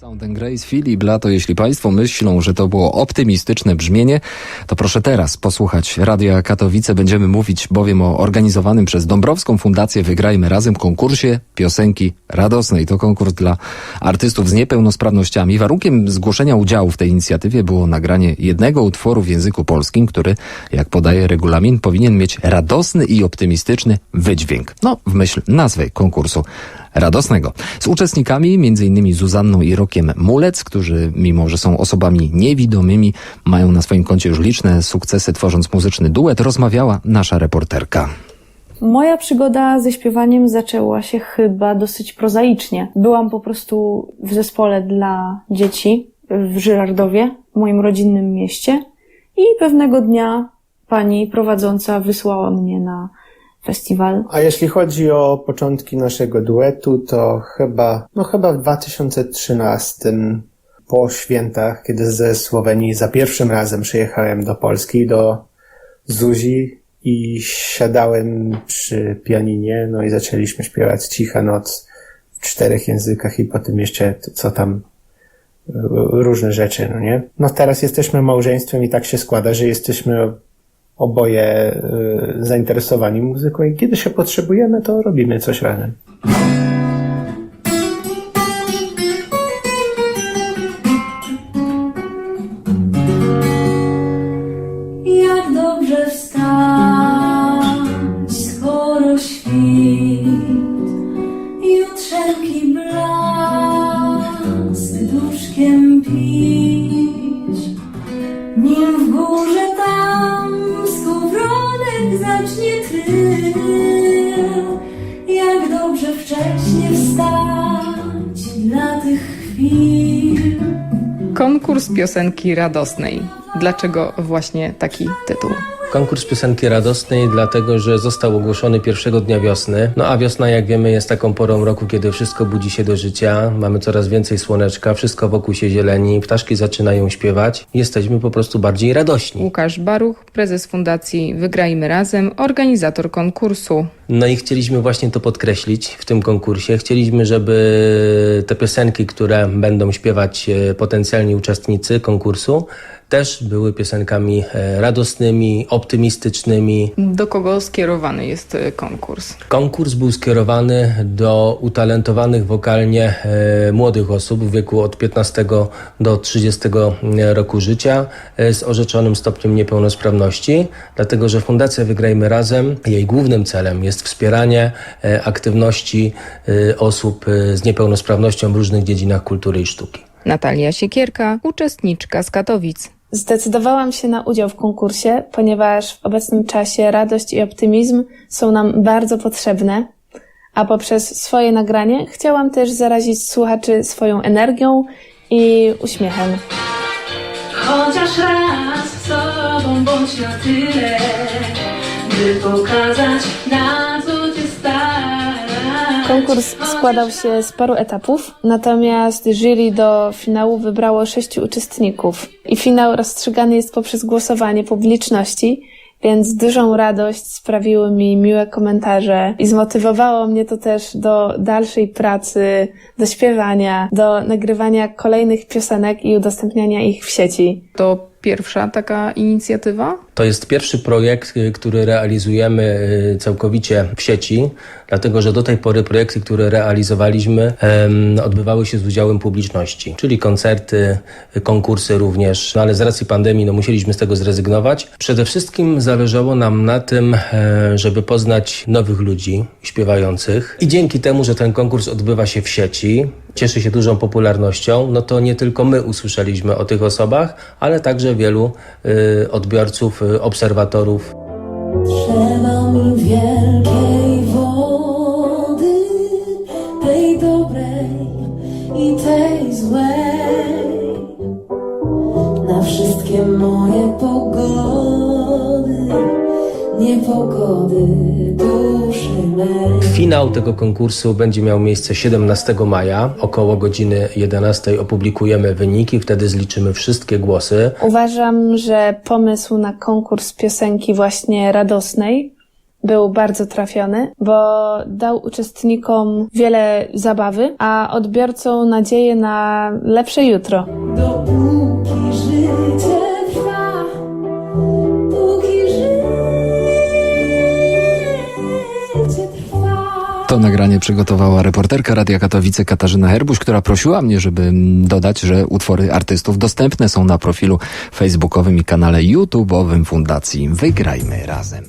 Sound and Grace, Filip Lato. Jeśli Państwo myślą, że to było optymistyczne brzmienie, to proszę teraz posłuchać Radia Katowice. Będziemy mówić bowiem o organizowanym przez Dąbrowską Fundację Wygrajmy Razem konkursie piosenki radosnej. To konkurs dla artystów z niepełnosprawnościami. Warunkiem zgłoszenia udziału w tej inicjatywie było nagranie jednego utworu w języku polskim, który, jak podaje regulamin, powinien mieć radosny i optymistyczny wydźwięk. No, w myśl nazwy konkursu radosnego. Z uczestnikami, m.in. Zuzanną i Rokiem Mulec, którzy mimo, że są osobami niewidomymi, mają na swoim koncie już liczne sukcesy tworząc muzyczny duet, rozmawiała nasza reporterka. Moja przygoda ze śpiewaniem zaczęła się chyba dosyć prozaicznie. Byłam po prostu w zespole dla dzieci w Żyrardowie, w moim rodzinnym mieście i pewnego dnia pani prowadząca wysłała mnie na festiwal. A jeśli chodzi o początki naszego duetu, to chyba, no chyba w 2013 po świętach, kiedy ze Słowenii za pierwszym razem przyjechałem do Polski, do Zuzi i siadałem przy pianinie, no i zaczęliśmy śpiewać Cicha Noc w czterech językach i potem jeszcze co tam różne rzeczy, no nie? No teraz jesteśmy małżeństwem i tak się składa, że jesteśmy oboje y, zainteresowani muzyką i kiedy się potrzebujemy, to robimy coś razem. Zacznie tryl. Jak dobrze wcześnie wstać dla tych chwil. Konkurs piosenki radosnej. Dlaczego właśnie taki tytuł? Konkurs piosenki radosnej, dlatego że został ogłoszony pierwszego dnia wiosny. No a wiosna, jak wiemy, jest taką porą roku, kiedy wszystko budzi się do życia, mamy coraz więcej słoneczka, wszystko wokół się zieleni, ptaszki zaczynają śpiewać. Jesteśmy po prostu bardziej radośni. Łukasz Baruch, prezes Fundacji Wygrajmy Razem, organizator konkursu. No i chcieliśmy właśnie to podkreślić w tym konkursie. Chcieliśmy, żeby te piosenki, które będą śpiewać e, potencjalni uczestnicy konkursu, też były piosenkami e, radosnymi, optymistycznymi, Do kogo skierowany jest e, konkurs? Konkurs był skierowany do utalentowanych wokalnie e, młodych osób w wieku od 15 do 30 roku życia z orzeczonym stopniem niepełnosprawności, dlatego że Fundacja Wygrajmy Razem, jej głównym celem jest wspieranie aktywności osób z niepełnosprawnością w różnych dziedzinach kultury i sztuki. Natalia Siekierka, uczestniczka z Katowic. Zdecydowałam się na udział w konkursie, ponieważ w obecnym czasie radość i optymizm są nam bardzo potrzebne, a poprzez swoje nagranie chciałam też zarazić słuchaczy swoją energią i uśmiechem. Chociaż raz z sobą bądź na tyle, by pokazać na co cię stać. Konkurs składał się z paru etapów, natomiast jury do finału wybrało sześciu uczestników. I finał rozstrzygany jest poprzez głosowanie publiczności, więc dużą radość sprawiły mi miłe komentarze i zmotywowało mnie to też do dalszej pracy, do śpiewania, do nagrywania kolejnych piosenek i udostępniania ich w sieci. To pierwsza taka inicjatywa? To jest pierwszy projekt, y, który realizujemy y, całkowicie w sieci, dlatego że do tej pory projekty, które realizowaliśmy, odbywały się z udziałem publiczności, czyli koncerty, konkursy również, no ale z racji pandemii no, musieliśmy z tego zrezygnować. Przede wszystkim zależało nam na tym, e, żeby poznać nowych ludzi śpiewających i dzięki temu, że ten konkurs odbywa się w sieci, cieszy się dużą popularnością, no to nie tylko my usłyszeliśmy o tych osobach, ale także wielu y, odbiorców, y, obserwatorów. Trzeba mi wielkiej wody, tej dobrej i tej złej. Na wszystkie moje pogody, niepogody. Finał tego konkursu będzie miał miejsce 17 maja. Około godziny 11 opublikujemy wyniki, wtedy zliczymy wszystkie głosy. Uważam, że pomysł na konkurs piosenki właśnie radosnej był bardzo trafiony, bo dał uczestnikom wiele zabawy, a odbiorcom nadzieję na lepsze jutro. Nagranie przygotowała reporterka Radia Katowice Katarzyna Herbuś, która prosiła mnie, żeby mm, dodać, że utwory artystów dostępne są na profilu facebookowym i kanale YouTube'owym Fundacji Wygrajmy Razem.